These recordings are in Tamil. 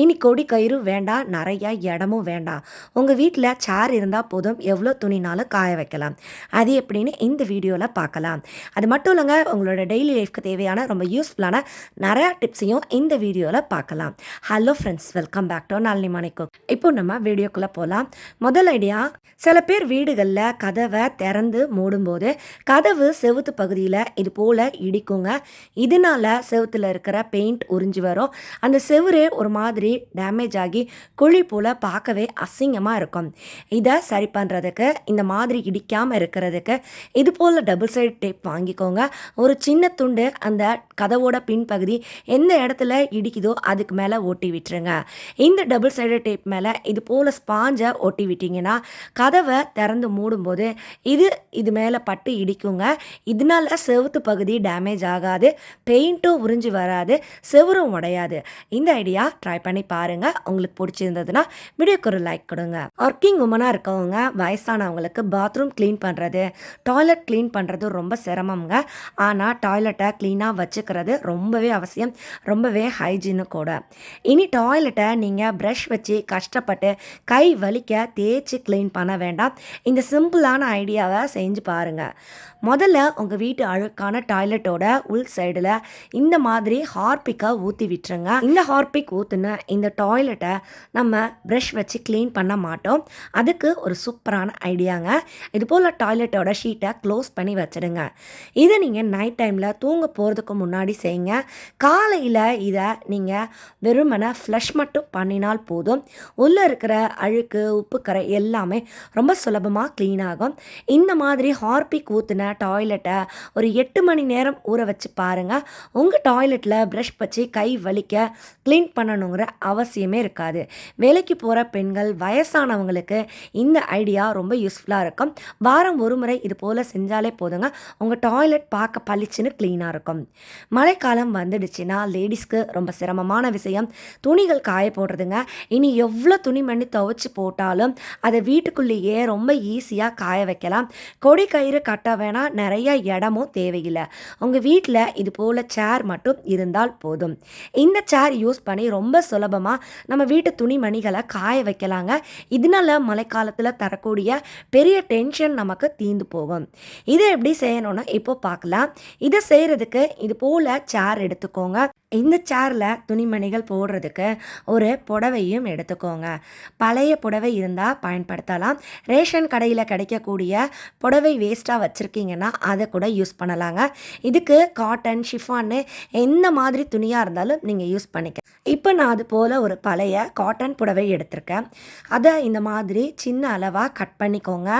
இனி கொடி கயிறு வேண்டாம் நிறையா இடமும் வேண்டாம் உங்கள் வீட்டில் சேர் இருந்தால் போதும் எவ்வளோ துணினாலும் காய வைக்கலாம். அது எப்படின்னு இந்த வீடியோவில் பார்க்கலாம். அது மட்டும் இல்லைங்க உங்களோட டெய்லி லைஃப்க்கு தேவையான ரொம்ப யூஸ்ஃபுல்லான நிறையா டிப்ஸையும் இந்த வீடியோவில் பார்க்கலாம். Hello friends welcome back to Nalini மணிக்கு இப்போ நம்ம வீடியோக்குள்ளே போகலாம் முதல் ஐடியா சில பேர் வீடுகளில் கதவை திறந்து மூடும்போது கதவு செவுத்து பகுதியில் இது போல் இடிக்குங்க. இதனால செவுத்தில் இருக்கிற பெயிண்ட் உறிஞ்சி வரும். அந்த செவுரு ஒரு மாதிரி டேமேஜ் ஆகி குழி போல் பார்க்கவே அசிங்கமாக இருக்கும். இதை சரி பண்ணுறதுக்கு இந்த மாதிரி இடிக்காமல் இருக்கிறதுக்கு இது போல் டபுள் சைடு டேப் வாங்கிக்கோங்க. ஒரு சின்ன துண்டு அந்த கதவோட பின்பகுதி எந்த இடத்துல இடிக்குதோ அதுக்கு மேலே ஒட்டி விட்டுருங்க. இந்த டபுள் சைடு டேப் மேலே இது போல் ஸ்பாஞ்சை ஒட்டி விட்டிங்கன்னா கதவை திறந்து மூடும்போது இது இது மேலே பட்டு இடிக்குங்க. இதனால செவுத்து பகுதி டேமேஜ் ஆகாது பெயிண்ட்டும் உறிஞ்சி வராது செவுரும் உடையாது. இந்த ஐடியா ட்ரை பண்ணி பாருங்க. உங்களுக்கு பிடிச்சிருந்ததுன்னா வீடியோக்கு ஒரு லைக் கொடுங்க. ஒர்க்கிங் உமனாக இருக்கவங்க வயசானவங்களுக்கு பாத்ரூம் க்ளீன் பண்ணுறது டாய்லெட் க்ளீன் பண்ணுறது ரொம்ப சிரமம்ங்க. ஆனால் டாய்லெட்டை க்ளீனாக வச்சுக்கிறது ரொம்பவே அவசியம். ரொம்பவே ஹைஜீனு கூட. இனி டாய்லெட்டை நீங்கள் ப்ரஷ் வச்சு கஷ்டப்பட்டு கை வலிக்க தேய்ச்சி க்ளீன் பண்ண வேண்டாம். இந்த சிம்பிளான ஐடியாவை செஞ்சு பாருங்கள் முதல்ல உங்கள் வீட்டு அழுக்கான டாய்லெட்டோட உள் சைடில் இந்த மாதிரி ஹார்பிக்கை ஊற்றி விட்டுருங்க. இந்த ஹார்பிக் ஊற்றுன இந்த டாய்லெட்டை நம்ம ப்ரஷ் வச்சு க்ளீன் பண்ண மாட்டோம். அதுக்கு ஒரு சூப்பரான ஐடியாங்க. இது போல் டாய்லெட்டோட ஷீட்டை க்ளோஸ் பண்ணி வச்சிடுங்க. இதை நீங்கள் நைட் டைமில் தூங்க போகிறதுக்கு முன்னாடி செய்யுங்க. காலையில் இதை நீங்கள் வெறுமனை ஃப்ளஷ் மட்டும் பண்ணினால் போதும். உள்ளே இருக்கிற அழுக்கு உப்புக்கரை எல்லாமே ரொம்ப சுலபமாக க்ளீன் ஆகும். இந்த மாதிரி ஹார்பிக் ஊற்றின டாய்லெட்டை ஒரு எட்டு மணி நேரம் ஊற வச்சு பாருங்கள் உங்கள் டாய்லெட்டில் ப்ரஷ் வச்சு கை வலிக்க க்ளீன் பண்ணணுங்கிற அவசியமே இருக்காது. வேலைக்கு போகிற பெண்கள் வயசானவங்களுக்கு இந்த ஐடியா ரொம்ப யூஸ்ஃபுல்லாக இருக்கும். வாரம் ஒரு முறை இது போல் செஞ்சாலே போதுங்க. உங்கள் டாய்லெட் பார்க்க பளிச்சுன்னு க்ளீனாக இருக்கும். மழைக்காலம் வந்துடுச்சுன்னா லேடிஸ்க்கு ரொம்ப சிரமமான விஷயம். துணிகள் காய போடுறதுங்க. இனி எவ்வளோ துணி மண்ணி துவைச்சி போட்டாலும் அதை வீட்டுக்குள்ளேயே ரொம்ப ஈஸியாக காய வைக்கலாம். கொடி கயிறு கட்ட வேணால் நிறைய இடமும் தேவையில்லை. உங்கள் வீட்டில் இது போல் சேர் மட்டும் இருந்தால் போதும். இந்த சேர் யூஸ் பண்ணி ரொம்ப சுலபமாக நம்ம வீட்டு துணிமணிகளை காய வைக்கலாங்க. இதனால மழைக்காலத்தில் தரக்கூடிய பெரிய டென்ஷன் நமக்கு தீந்து போகும். இதை எப்படி செய்யணும்னு இப்போ பார்க்கலாம். இதை செய்கிறதுக்கு இது போல் சேர் எடுத்துக்கோங்க. இந்த சேரில் துணிமணிகள் போடுறதுக்கு ஒரு புடவையும் எடுத்துக்கோங்க. பழைய புடவை இருந்தால் பயன்படுத்தலாம். ரேஷன் கடையில் கிடைக்கக்கூடிய புடவை வேஸ்ட்டாக வச்சுருக்கீங்கன்னா அதை கூட யூஸ் பண்ணலாங்க. இதுக்கு காட்டன் ஷிஃபான்னு எந்த மாதிரி துணியாக இருந்தாலும் நீங்கள் யூஸ் பண்ணிக்க. இப்போ நான் அது போல் ஒரு பழைய காட்டன் புடவை எடுத்திருக்கேன். அதை இந்த மாதிரி சின்ன அளவாக கட் பண்ணிக்கோங்க.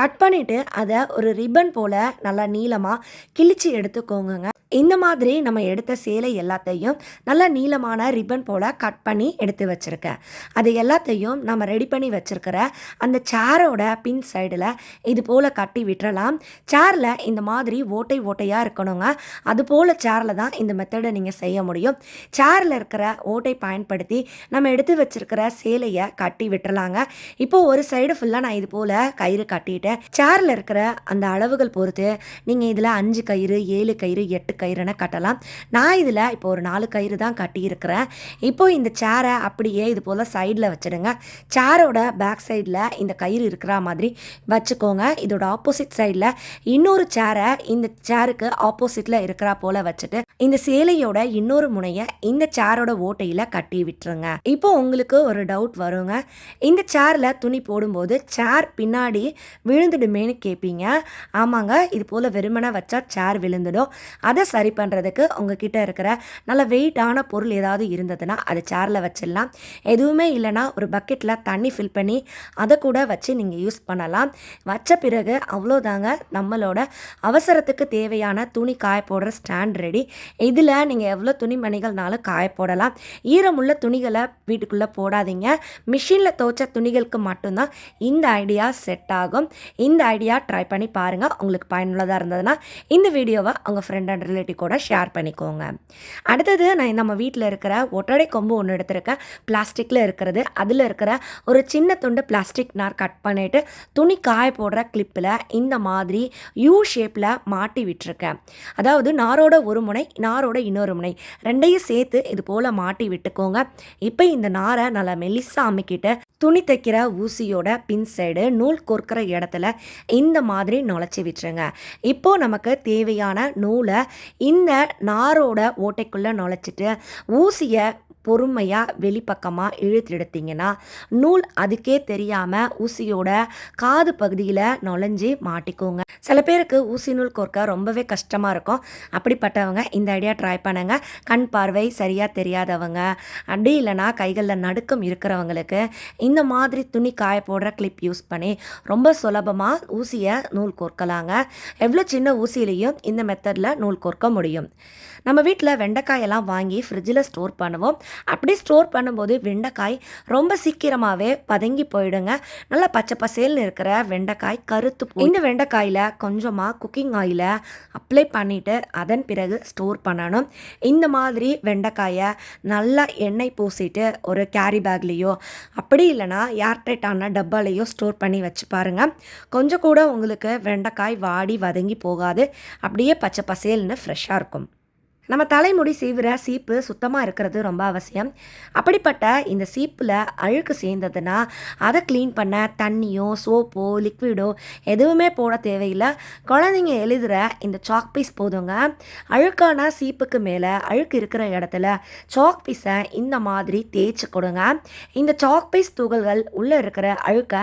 கட் பண்ணிவிட்டு அதை ஒரு ரிப்பன் போல் நல்லா நீளமாக கிழிச்சு எடுத்துக்கோங்க இந்த மாதிரி நம்ம எடுத்த சேலை எல்லாத்தையும் நல்லா நீளமான ரிப்பன் போல் கட் பண்ணி எடுத்து வச்சுருக்கேன். அது எல்லாத்தையும் நம்ம ரெடி பண்ணி வச்சுருக்கிற அந்த சேரோட பின் சைடில் இது போல் கட்டி விட்டுறலாம். சேரில் இந்த மாதிரி ஓட்டை ஓட்டையாக இருக்கணுங்க. அது போல் சேரில் தான் இந்த மெத்தடை நீங்கள் செய்ய முடியும். சேரில் இருக்கிற ஓட்டை பயன்படுத்தி நம்ம எடுத்து வச்சிருக்கிற சேலையை கட்டி விட்டுறலாங்க. இப்போ ஒரு சைடு ஃபுல்லாக நான் இது போல் கயிறு கட்டிட்டேன். சேரில் இருக்கிற அந்த அளவுகள் பொறுத்து நீங்கள் இதில் அஞ்சு கயிறு ஏழு கயிறு எட்டு கயிறுன்னு கட்டலாம். நான் இதில் இப்போ ஒரு நாலு கயிறு தான் கட்டியிருக்கிறேன். இப்போ இந்த சேரை அப்படியே இது போல் சைடில் வச்சுடுங்க. சேரோட பேக் சைடில் இந்த கயிறு இருக்கிற மாதிரி வச்சுக்கோங்க. இதோட ஆப்போசிட் சைடில் இன்னொரு சேரை இந்த சேருக்கு ஆப்போசிட்டில் இருக்கிறா போல் வச்சுட்டு இந்த சேலையோட இன்னொரு முனையை இந்த சேரோட ஓட்டையில் கட்டி விட்டுருங்க. இப்போ உங்களுக்கு ஒரு டவுட் வருங்க. இந்த சேரில் துணி போடும்போது சேர் பின்னாடி விழுந்துடுமேன்னு கேட்பீங்க ஆமாங்க இது போல் வெறுமனை வச்சா சேர் விழுந்துடும். அதை சரி பண்ணுறதுக்கு உங்ககிட்ட இருக்கிற நல்ல வெயிட்டான பொருள் ஏதாவது இருந்ததுன்னா அதை சேரில் வச்சிடலாம். எதுவுமே இல்லைன்னா ஒரு பக்கெட்டில் தண்ணி ஃபில் பண்ணி அதை கூட வச்சு நீங்கள் யூஸ் பண்ணலாம். வச்ச பிறகு அவ்வளோதாங்க நம்மளோட அவசரத்துக்கு தேவையான துணி காய போடுற ஸ்டாண்ட் ரெடி இதில் நீங்கள் எவ்வளோ துணிமணிகள்னாலும் காய போடலாம். ஈரமுள்ள துணிகளை வீட்டுக்குள்ளே போடாதீங்க. மிஷினில் துவைச்ச துணிகளுக்கு மட்டும்தான் இந்த ஐடியா செட் ஆகும். இந்த ஐடியா ட்ரை பண்ணி பாருங்கள் உங்களுக்கு பயனுள்ளதாக இருந்ததுன்னா இந்த வீடியோவை உங்கள் ஃப்ரெண்ட் அண்ட் ரிலேட்டிவ் கூட ஷேர் பண்ணிக்கோங்க. அடுத்தது நான் நம்ம வீட்டில் இருக்கிற ஒட்டடை கொம்பு ஒன்று எடுத்திருக்கேன். பிளாஸ்டிக்கில் இருக்கிறது. அதில் இருக்கிற ஒரு சின்ன துண்டு பிளாஸ்டிக் நார் கட் பண்ணிவிட்டு துணி காய போடுற கிளிப்பில் இந்த மாதிரி யூ ஷேப்பில் மாட்டி விட்டுருக்கேன். அதாவது நாரோட ஒரு முனை நாரோட இன்னொரு முனை. ரெண்டையும் சேர்த்து இது போல் மாட்டி விட்டுக்கோங்க. வச்சுக்கோங்க இப்போ இந்த நாரை நல்லா மெலிசா அமுக்கிட்டு துணி தைக்கிற ஊசியோட பின் சைடு நூல் கொறுக்கிற இடத்துல இந்த மாதிரி நுழைச்சி விட்டுருங்க. இப்போது நமக்கு தேவையான நூலை இந்த நாரோட ஓட்டைக்குள்ளே நுழைச்சிட்டு ஊசியை பொறுமையாக வெளிப்பக்கமாக இழுத்தெடுத்தீங்கன்னா நூல் அதுக்கே தெரியாமல் ஊசியோட காது பகுதியில் நுழைஞ்சி மாட்டிக்கோங்க. சில பேருக்கு ஊசி நூல் கோர்க்க ரொம்பவே கஷ்டமாக இருக்கும். அப்படிப்பட்டவங்க இந்த ஐடியா ட்ரை பண்ணுங்க. கண் பார்வை சரியாக தெரியாதவங்க அப்படி இல்லைன்னா கைகளில் நடுக்கம் இருக்கிறவங்களுக்கு இந்த மாதிரி துணி காய போடுற கிளிப் யூஸ் பண்ணி ரொம்ப சுலபமாக ஊசியை நூல் கோர்க்கலாங்க. எவ்வளோ சின்ன ஊசியிலையும் இந்த மெத்தடில் நூல் கோர்க்க முடியும். நம்ம வீட்டில் வெண்டைக்காயெல்லாம் வாங்கி ஃப்ரிட்ஜில் ஸ்டோர் பண்ணுவோம். அப்படி ஸ்டோர் பண்ணும்போது வெண்டைக்காய் ரொம்ப சீக்கிரமாகவே பதங்கி போயிடுங்க. நல்லா பச்சை பசேல்னு இருக்கிற வெண்டைக்காய் கருத்து போய் இந்த வெண்டைக்காயில் கொஞ்சமாக குக்கிங் ஆயிலை அப்ளை பண்ணிவிட்டு அதன் பிறகு ஸ்டோர் பண்ணணும். இந்த மாதிரி வெண்டைக்காயை நல்லா எண்ணெய் பூசிட்டு ஒரு கேரி பேக்லேயோ அப்படி இல்லைன்னா ஏர்டைட்டான டப்பாலேயோ ஸ்டோர் பண்ணி வச்சு பாருங்கள் கொஞ்சம் கூட உங்களுக்கு வெண்டைக்காய் வாடி வதங்கி போகாது. அப்படியே பச்சை பசேல்னு ஃப்ரெஷ்ஷாக இருக்கும். நம்ம தலைமுடி சீவுற சீப்பு சுத்தமாக இருக்கிறது ரொம்ப அவசியம். அப்படிப்பட்ட இந்த சீப்பில் அழுக்கு சேர்ந்ததுன்னா அதை க்ளீன் பண்ண தண்ணியோ சோப்போ லிக்விடோ எதுவுமே போட தேவையில்லை. குழந்தைங்க எழுதுகிற இந்த சாக் பீஸ் போதுங்க. அழுக்கான சீப்புக்கு மேலே அழுக்கு இருக்கிற இடத்துல சாக் பீஸை இந்த மாதிரி தேய்ச்சி கொடுங்க. இந்த சாக் பீஸ் துகள்கள் உள்ளே இருக்கிற அழுக்கை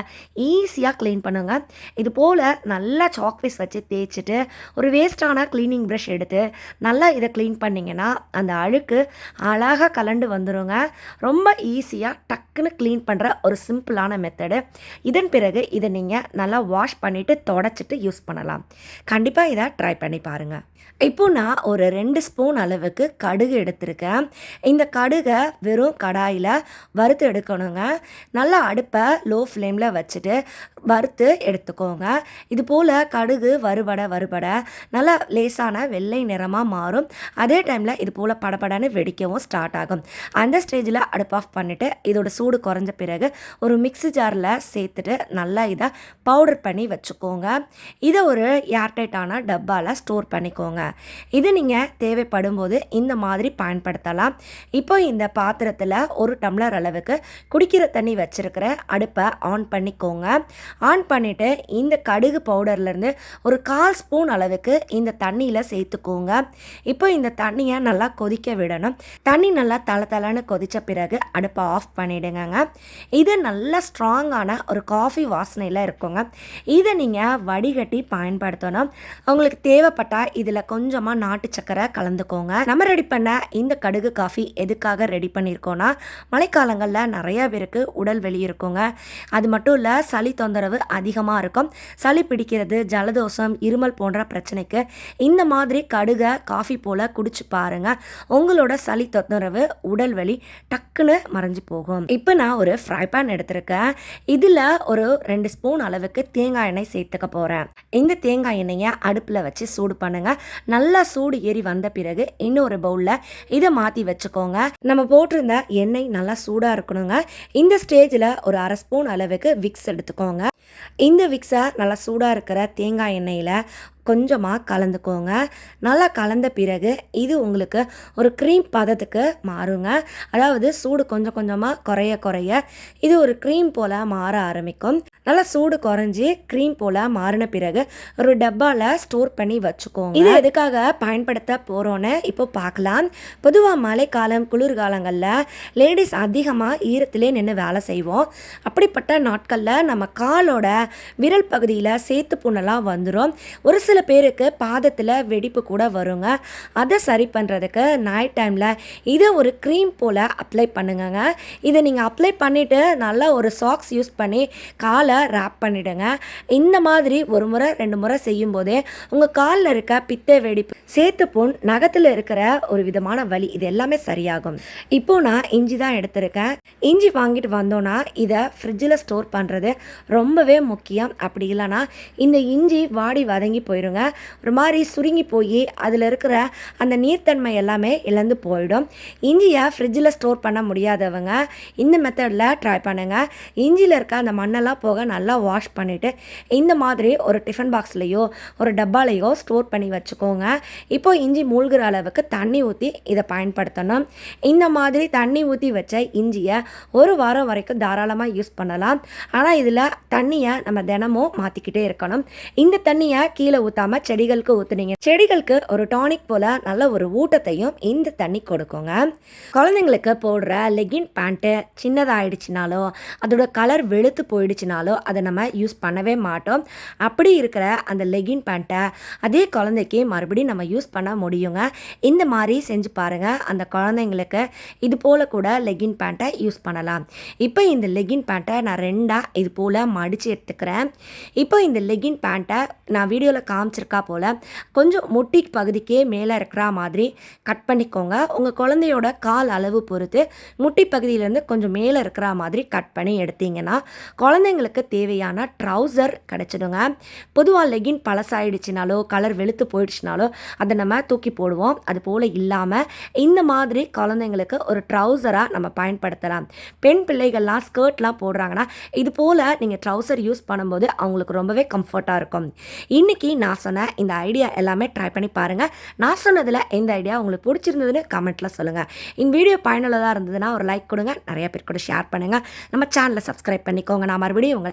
ஈஸியாக க்ளீன் பண்ணுங்க. இது போல் நல்லா சாக் பீஸ் வச்சு தேய்ச்சிட்டு ஒரு வேஸ்டான க்ளீனிங் ப்ரஷ் எடுத்து நல்லா இதை க்ளீன் பண்ணிங்கன்னா அந்த அழுக்கு அழகாக கலண்டு வந்துருங்க. ரொம்ப ஈஸியாக டக்குன்னு க்ளீன் பண்ணுற ஒரு சிம்பிளான மெத்தடு. இதன் பிறகு இதை நீங்கள் நல்லா வாஷ் பண்ணிவிட்டு தொடச்சிட்டு யூஸ் பண்ணலாம். கண்டிப்பாக இதை ட்ரை பண்ணி பாருங்கள் இப்போ நான் ஒரு ரெண்டு ஸ்பூன் அளவுக்கு கடுகு எடுத்திருக்கேன். இந்த கடுகை வெறும் கடாயில் வறுத்து எடுக்கணுங்க. நல்லா அடுப்பை லோ ஃப்ளேமில் வச்சுட்டு வறுத்து எடுத்துக்கோங்க. இது போல் கடுகு வறுபட வறுபட நல்லா லேசான வெள்ளை நிறமாக மாறும். அதே டைமில் இது போல் படபடன்னு வெடிக்கவும் ஸ்டார்ட் ஆகும். அந்த ஸ்டேஜில் அடுப்பு ஆஃப் பண்ணிவிட்டு இதோட சூடு குறைஞ்ச பிறகு ஒரு மிக்ஸி ஜாரில் சேர்த்துட்டு நல்லா இதை பவுடர் பண்ணி வச்சுக்கோங்க. இதை ஒரு ஏர்டைட்டான டப்பாவில் ஸ்டோர் பண்ணிக்கோங்க. இது நீங்கள் தேவைப்படும் போது இந்த மாதிரி பயன்படுத்தலாம். இப்போ இந்த பாத்திரத்தில் ஒரு டம்ளர் அளவுக்கு குடிக்கிற தண்ணி வச்சுருக்கிற அடுப்பை ஆன் பண்ணிக்கோங்க. ஆன் பண்ணிவிட்டு இந்த கடுகு பவுடர்லேருந்து ஒரு கால் ஸ்பூன் அளவுக்கு இந்த தண்ணியில் சேர்த்துக்கோங்க. இப்போ இந்த தண்ணியை நல்லா கொதிக்க விடணும். தண்ணி நல்லா தலை தலைன்னு கொதித்த பிறகு அடுப்பை ஆஃப் பண்ணிவிடுங்க இது நல்ல ஸ்ட்ராங்கான ஒரு காஃபி வாசனையில் இருக்குங்க. இதை நீங்கள் வடிகட்டி பயன்படுத்தணும். உங்களுக்கு தேவைப்பட்டால் இதில் கொஞ்சமாக நாட்டு சக்கரை கலந்துக்கோங்க. நம்ம ரெடி பண்ண இந்த கடுகு காஃபி எதுக்காக ரெடி பண்ணியிருக்கோன்னா மழைக்காலங்களில் நிறைய பேருக்கு உடல் வெளி இருக்குங்க. அது மட்டும் இல்லை சளி தொந்தரவு அதிகமாக இருக்கும். சளி பிடிக்கிறது ஜலதோஷம் இருமல் போன்ற பிரச்சனைக்கு இந்த மாதிரி கடுகை காஃபி போல் குடிச்சு பாருங்க. உங்களோட சளி தொந்தரவு உடல் வலி டக்குன்னு மறைஞ்சு போகும். இப்போ நான் ஒரு ஃப்ரை பேன் எடுத்திருக்கேன். இதில் ஒரு ரெண்டு ஸ்பூன் அளவுக்கு தேங்காய் எண்ணெய் சேர்த்துக்க போகிறேன் இந்த தேங்காய் எண்ணெயை அடுப்பில் வச்சு சூடு பண்ணுங்க. நல்லா சூடு ஏறி வந்த பிறகு இன்னொரு பவுலில் இதை மாற்றி வச்சுக்கோங்க. நம்ம போட்டிருந்த எண்ணெய் நல்லா சூடாக இருக்கணுங்க. இந்த ஸ்டேஜில் ஒரு அரை ஸ்பூன் அளவுக்கு விக்ஸ் எடுத்துக்கோங்க. இந்த விக்ஸை நல்லா சூடாக இருக்கிற தேங்காய் எண்ணெயில் கொஞ்சமாக கலந்துக்கோங்க. நல்லா கலந்த பிறகு இது உங்களுக்கு ஒரு க்ரீம் பதத்துக்கு மாறுங்க. அதாவது சூடு கொஞ்சம் கொஞ்சமாக குறைய குறைய இது ஒரு க்ரீம் போல் மாற ஆரம்பிக்கும். நல்லா சூடு குறைஞ்சி க்ரீம் போல் மாறின பிறகு ஒரு டப்பாவில் ஸ்டோர் பண்ணி வச்சுக்கோங்க. இது எதுக்காக பயன்படுத்த போகிறோன்னு இப்போ பார்க்கலாம். பொதுவாக மழைக்காலம் குளிர்காலங்களில் லேடிஸ் அதிகமாக ஈரத்திலே நின்று வேலை செய்வோம். அப்படிப்பட்ட நாட்களில் நம்ம காலோட விரல் பகுதியில் சேத்து புண்ணெல்லாம் வந்துடும் ஒரு சில பேருக்கு பாதத்தில் வெடிப்பு கூட வருங்க. அதை சரி பண்ணுறதுக்கு நைட் டைமில் இதை ஒரு க்ரீம் போல் அப்ளை பண்ணுங்கங்க. இதை நீங்கள் அப்ளை பண்ணிவிட்டு நல்லா ஒரு சாக்ஸ் யூஸ் பண்ணி காலை ரேப் பண்ணிவிடுங்க இந்த மாதிரி ஒரு முறை ரெண்டு முறை செய்யும்போதே உங்கள் காலில் இருக்க பித்தை வெடிப்பு சேத்து புண் நகத்தில் இருக்கிற ஒரு விதமான வலி இது எல்லாமே சரியாகும். இப்போ நான் இஞ்சி தான் எடுத்திருக்கேன். இஞ்சி வாங்கிட்டு வந்தோன்னா இதை ஃப்ரிட்ஜில் ஸ்டோர் பண்ணுறது ரொம்பவே முக்கியம். அப்படி இல்லைன்னா இந்த இஞ்சி வாடி வதங்கி போயிடுங்க ஒரு மாதிரி சுருங்கி போய் அதில் இருக்கிற அந்த நீர்த்தன்மை எல்லாமே இழந்து போயிடும். இஞ்சியை ஃப்ரிட்ஜில் ஸ்டோர் பண்ண முடியாதவங்க இந்த மெத்தடில் ட்ரை பண்ணுங்கள் இஞ்சியில் இருக்க அந்த மண்ணெல்லாம் போக நல்லா வாஷ் பண்ணிவிட்டு இந்த மாதிரி ஒரு டிஃபன் பாக்ஸ்லேயோ ஒரு டப்பாலையோ ஸ்டோர் பண்ணி வச்சுக்கோங்க. இப்போ இஞ்சி மூழ்கிற அளவுக்கு தண்ணி ஊற்றி இதை பயன்படுத்தணும். இந்த மாதிரி தண்ணி ஊற்றி வச்ச இஞ்சியை ஒரு வாரம் வரைக்கும் தாராளமாக யூஸ் பண்ணலாம். ஆனால் இதில் தண்ணியை நம்ம தினமும் மாற்றிக்கிட்டே இருக்கணும். இந்த தண்ணியை கீழே ஊற்றாமல் செடிகளுக்கு ஊற்றுனீங்க செடிகளுக்கு ஒரு டானிக் போல் நல்ல ஒரு ஊட்டத்தையும் இந்த தண்ணி கொடுக்குங்க. குழந்தைங்களுக்கு போடுற லெகின் பேண்ட்டு சின்னதாகிடுச்சினாலோ அதோட கலர் வெளுத்து போயிடுச்சுனாலோ அதை நம்ம யூஸ் பண்ணவே மாட்டோம். அப்படி இருக்கிற அந்த லெகின் பேண்ட்டை அதே குழந்தைக்கு மறுபடியும் நம்ம யூஸ் பண்ண முடியுங்க. இந்த மாதிரி செஞ்சு பாருங்கள் அந்த குழந்தைங்களுக்கு இது போல் கூட லெகின் பேண்ட்டை யூஸ் பண்ணலாம். இப்போ இந்த லெகின் பேண்ட்டை நான் ரெண்டாக இது போல் மடித்து எடுத்துக்கிறேன். இப்போ இந்த லெகின் பேண்ட்டை நான் வீடியோவில் காமிச்சிருக்கா போல் கொஞ்சம் முட்டி பகுதிக்கே மேலே இருக்கிற மாதிரி கட் பண்ணிக்கோங்க. உங்கள் குழந்தையோட கால் அளவு பொறுத்து முட்டி பகுதியிலேருந்து கொஞ்சம் மேலே இருக்கிற மாதிரி கட் பண்ணி எடுத்தீங்கன்னா குழந்தைங்களுக்கு தேவையான ட்ரௌசர் கிடச்சிடுங்க. பொதுவாக லெகின் பழசாயிடுச்சுனாலோ கலர் வெளுத்து போயிடுச்சுனாலோ அதை நம்ம தூக்கி போடுவோம். அது போல் இல்லாமல் இந்த மாதிரி குழந்தைங்களுக்கு ஒரு ட்ரௌசராக நம்ம பயன்படுத்தலாம். பெண் பிள்ளைகள்லாம் ஸ்கர்ட்லாம் போடுறாங்கன்னா இது போல் நீங்கள் ட்ரௌசர் யூஸ் பண்ணும்போது அவங்களுக்கு ரொம்பவே கம்ஃபர்ட்டாக இருக்கும். இன்றைக்கி நான் சொன்ன இந்த ஐடியா எல்லாமே ட்ரை பண்ணி பாருங்கள் நான் சொன்னதில் எந்த ஐடியா உங்களுக்கு பிடிச்சிருந்ததுன்னு கமெண்ட்டில் சொல்லுங்கள் இந்த வீடியோ பயனுள்ளதாக இருந்ததுன்னா ஒரு லைக் கொடுங்க. நிறைய பேர் கூட ஷேர் பண்ணுங்கள் நம்ம சேனலை சப்ஸ்கிரைப் பண்ணிக்கோங்க. நான் மறுபடியும் உங்கள்